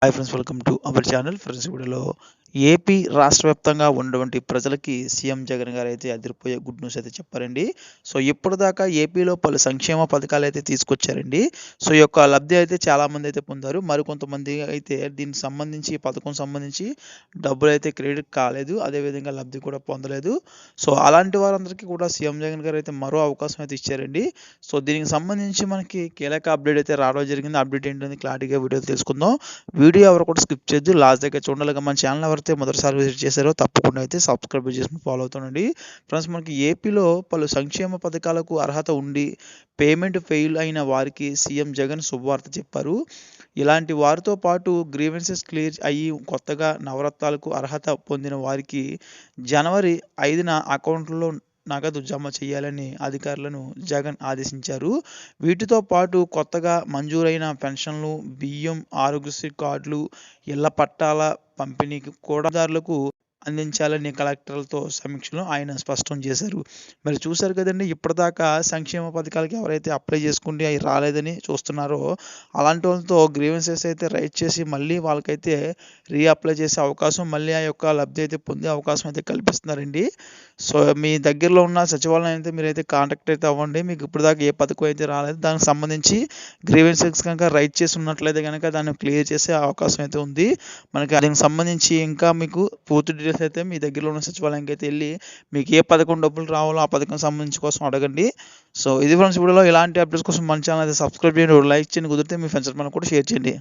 hi friends welcome to our channel. Friends video A P రాష్ట్ర వ్యాప్తంగా ఉన్నటువంటి ప్రజలకి సీఎం జగన్ గారు అయితే అదిరిపోయే గుడ్ న్యూస్ అయితే చెప్పారండి. సో ఇప్పటిదాకా ఏపీలో పలు సంక్షేమ పథకాలు అయితే తీసుకొచ్చారండి. సో ఈ యొక్క లబ్ధి అయితే చాలామంది అయితే పొందారు. మరికొంతమంది అయితే దీనికి సంబంధించి పథకం సంబంధించి డబ్బులు అయితే క్రెడిట్ కాలేదు. అదేవిధంగా లబ్ధి కూడా పొందలేదు. సో అలాంటి వారందరికీ కూడా సీఎం జగన్ గారు అయితే మరో అవకాశం అయితే ఇచ్చారండి. సో దీనికి సంబంధించి మనకి కీలక అప్డేట్ అయితే రావడం జరిగింది. అప్డేట్ ఏంటంటే క్లారిటీగా వీడియో తెలుసుకుందాం. వీడియో ఎవరు కూడా స్కిప్ చేయొద్దు. లాస్ట్ దగ్గర చూడాలిగా మన ఛానల్ ఎవరైతే మొదటిసారి విజిట్ చేశారో తప్పకుండా అయితే సబ్స్క్రైబ్ చేసుకుని ఫాలో అవుతుండండి. ఫ్రెండ్స్ మనకి ఏపీలో పలు సంక్షేమ పథకాలకు అర్హత ఉండి పేమెంట్ ఫెయిల్ అయిన వారికి సీఎం జగన్ శుభవార్త చెప్పారు. ఇలాంటి వారితో పాటు గ్రీవెన్సెస్ క్లియర్ అయ్యి కొత్తగా నవరత్నాలకు అర్హత పొందిన వారికి జనవరి ఐదున అకౌంట్లో నగదు జమ చేయాలని అధికారులను జగన్ ఆదేశించారు. వీటితో పాటు కొత్తగా మంజూరైన పెన్షన్లు బియ్యం ఆరోగ్యశ్రీ కార్డులు ఇళ్ళ పట్టాల పంపిణీకి కూడదారులకు అందించాలని కలెక్టర్లతో సమీక్షలో ఆయన స్పష్టం చేశారు. మరి చూశారు కదండి ఇప్పటిదాకా సంక్షేమ పథకాలకి ఎవరైతే అప్లై చేసుకుంటే అవి రాలేదని చూస్తున్నారో అలాంటి వాళ్ళతో గ్రీవెన్సెస్ అయితే రైట్ చేసి మళ్ళీ వాళ్ళకైతే రీఅప్లై చేసే అవకాశం మళ్ళీ ఆ యొక్క లబ్ధి అయితే పొందే అవకాశం అయితే కల్పిస్తున్నారండి. సో మీ దగ్గరలో ఉన్న సచివాలయం అయితే మీరైతే కాంటాక్ట్ అయితే అవ్వండి. మీకు ఇప్పటిదాకా ఏ పథకం అయితే రాలేదు దానికి సంబంధించి గ్రీవెన్సెస్ కనుక రైట్ చేసి ఉన్నట్లయితే కనుక దాన్ని క్లియర్ చేసే అవకాశం అయితే ఉంది. మనకి దానికి సంబంధించి ఇంకా మీకు పూర్తి డీటెయిల్స్ అయితే మీ దగ్గరలో ఉన్న సచివాలయంకి అయితే వెళ్ళి మీకు ఏ పథకం డబ్బులు రావాలో ఆ పథకం సంబంధించి కోసం అడగండి. సో ఇది ఫ్రెండ్స్ వీడియోలో ఇలాంటి అప్డేట్స్ కోసం మన ఛానల్ అయితే సబ్స్క్రైబ్ చేయండి. లైక్ చేయండి. కుదిరితే మీ ఫ్రెండ్స్ మనం కూడా షేర్ చేయండి.